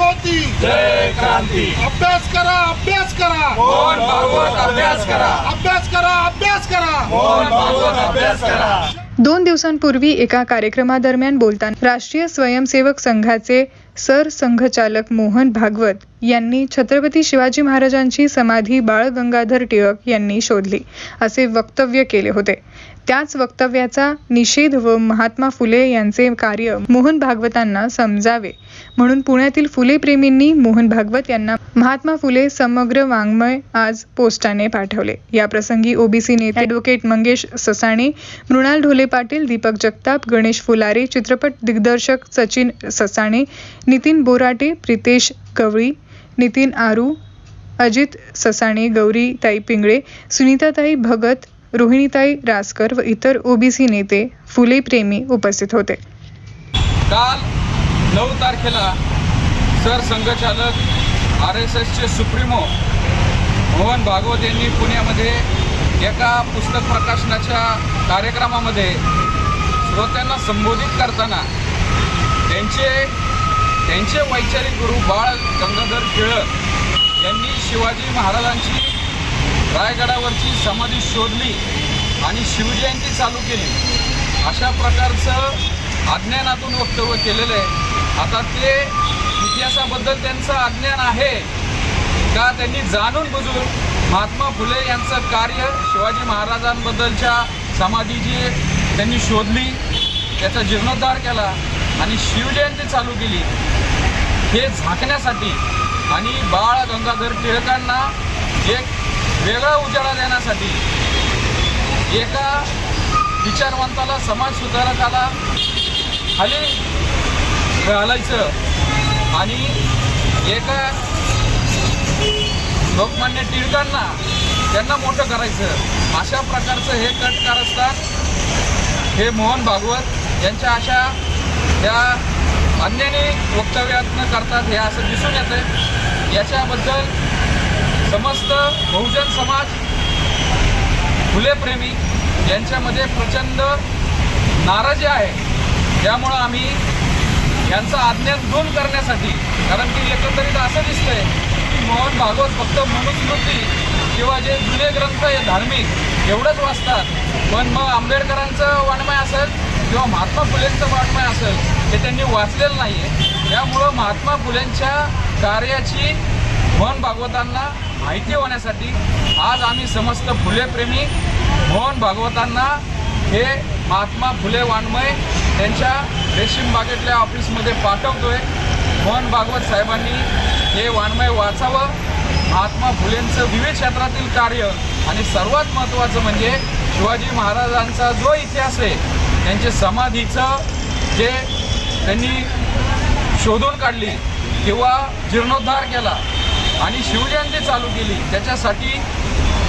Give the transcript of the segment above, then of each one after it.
क्रांती। अभ्यास करा अभ्यास करा। मोहन भागवत अभ्यास करा। अभ्यास करा अभ्यास करा। मोहन भागवत अभ्यास करा। दोन दिवसांपूर्वी एका कार्यक्रमादरम्यान बोलताना राष्ट्रीय स्वयंसेवक संघाचे सरसंघचालक मोहन भागवत यांनी छत्रपती शिवाजी महाराजांची समाधी बाळ गंगाधर टिळक यांनी शोधली असे वक्तव्य केले होते. त्याच वक्तव्याचा निषेध व महात्मा फुले यांचे कार्य मोहन भागवतांना समजावे. म्हणून पुण्यातील फुले प्रेमींनी मोहन भागवत यांना महात्मा फुले समग्र वाङ्मय आज पोस्टाने पाठवले. या प्रसंगी ओबीसी नेते ॲडव्होकेट मंगेश ससाणे मृणाल ढोले पाटील दीपक जगताप गणेश फुलारे चित्रपट दिग्दर्शक सचिन ससाणे नितीन बोराटे प्रितेश गवळी नितीन आरू अजित ससाणे गौरीताई पिंगळे सुनीताताई भगत रोहिणीताई रासकर व इतर ओबीसी नेते फुले प्रेमी उपस्थित होते. काल नऊ तारखेला सर संघचालक आर एस एसचे सुप्रीमो मोहन भागवत यांनी पुण्यामध्ये एका पुस्तक प्रकाशनाच्या कार्यक्रमामध्ये श्रोत्यांना संबोधित करताना त्यांचे त्यांचे वैचारिक गुरु बाळ गंगाधर टिळक यांनी शिवाजी महाराजांची रायगडावरची समाधी शोधली आणि शिवजयंती चालू केली. अशा प्रकारचं अज्ञानातून वक्तव्य केलेलं आहे. आता ते इतिहासाबद्दल त्यांचं अज्ञान आहे का त्यांनी जाणून बुजून महात्मा फुले यांचं कार्य शिवाजी महाराजांबद्दलच्या समाधी जी त्यांनी शोधली त्याचा जीर्णोद्धार केला आणि शिवजयंती चालू केली. हे झाकण्यासाठी आणि बाळ गंगाधर टिळकांना एक वेगळा उजाळा देण्यासाठी एका विचारवंताला समाज सुधारकाला खाली घालायचं आणि एका लोकमान्य टिळकांना त्यांना मोठं करायचं. अशा प्रकारचं हे कट कारस्थान हे मोहन भागवत यांच्या अशा या अन्यानी वक्तव्यातनं करतात हे असं दिसून येतं याच्याबद्दल समस्त बहुजन समाज फुलेप्रेमी यांच्यामध्ये प्रचंड नाराजी आहे. त्यामुळं आम्ही यांचं अज्ञान दूर करण्यासाठी कारण की एकंदरीत असं दिसतंय की मोहन भागवत फक्त मनुस्मृती किंवा जे जुने ग्रंथ आहे धार्मिक एवढंच वाचतात. पण मग आंबेडकरांचं वाङ्मय असेल किंवा महात्मा फुलेंचं वाङ्मय असेल हे त्यांनी वाचलेलं नाही आहे त्यामुळं महात्मा फुलेंच्या कार्याची मोहन भागवतांना माहिती होण्यासाठी आज आम्ही समस्त फुलेप्रेमी मोहन भागवतांना हे महात्मा फुले वाङ्मय त्यांच्या रेशीम बागेतल्या ऑफिसमध्ये पाठवतोय. मोहन भागवत साहेबांनी हे वाङ्मय वाचावं. महात्मा फुलेंचं विविध क्षेत्रातील कार्य आणि सर्वात महत्त्वाचं म्हणजे शिवाजी महाराजांचा जो इतिहास आहे त्यांचे समाधीचं जे त्यांनी शोधून काढली किंवा जीर्णोद्धार केला आणि शिवजयंती चालू केली. त्याच्यासाठी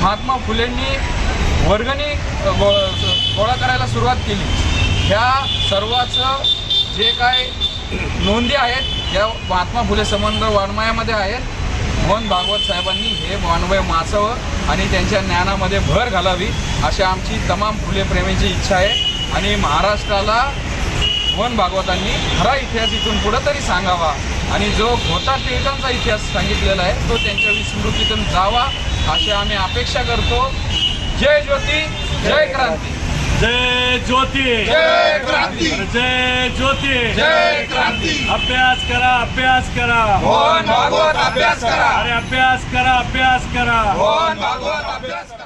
महात्मा फुलेंनी वर्गणी गो गोळा करायला सुरुवात केली. ह्या सर्वाचं जे काय नोंदी आहेत या महात्मा फुले संबंध वाङ्मयामध्ये आहेत म्हणून भागवत साहेबांनी हे वाङ्मय माचावं आणि त्यांच्या ज्ञानामध्ये भर घालावी अशी आमची तमाम फुलेप्रेमीची इच्छा आहे. आणि महाराष्ट्राला वन भागवतांनी खरा इतिहास इथून पुढं तरी सांगावा. आणि जो घोटा टिळकांचा इतिहास सांगितलेला आहे तो त्यांच्या विस्मृतीतून जावा अशी आम्ही अपेक्षा करतो. जय ज्योती जय क्रांती. जय ज्योती. जय क्रांती. जय ज्योती. जय क्रांती. अभ्यास करा अभ्यास करा. भागवत अभ्यास करा. अरे अभ्यास करा अभ्यास करा. भागवत अभ्यास करा.